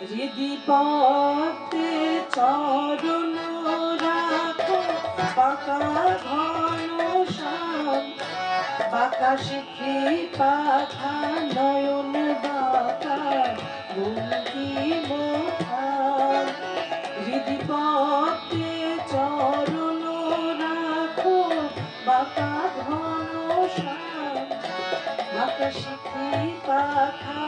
হৃদি পথে চরণ রাখো, পাকা ঘন শ্যাম পাকা শিখি পাখা নয়ন বাঁকা ভুলকি মোখা হৃদি চরণ রাখো, পাকা ঘন শ্যাম পাকা শিখি পাখা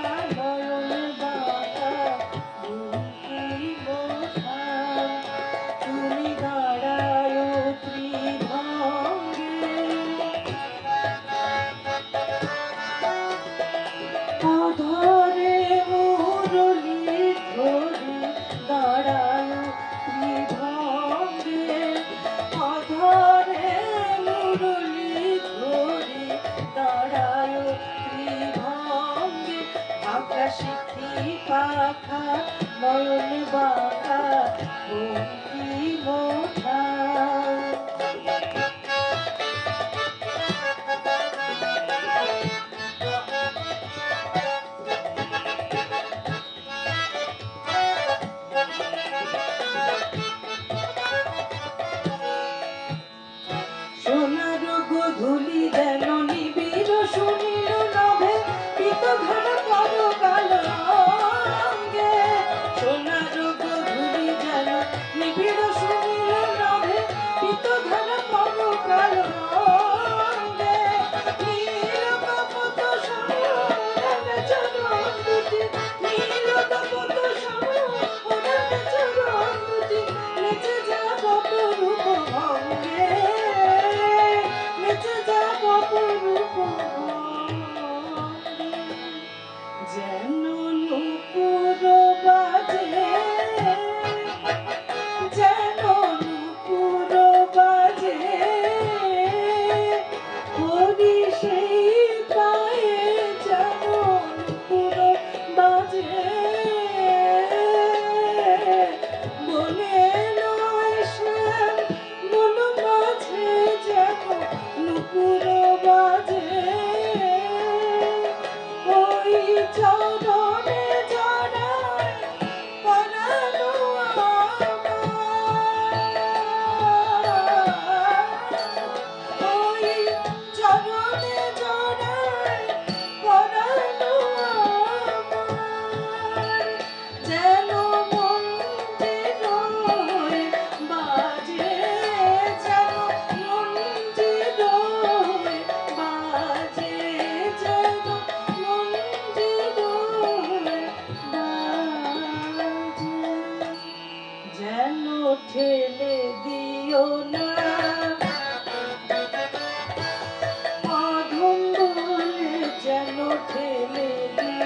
Baba, কেন ঠেলে দিয়ে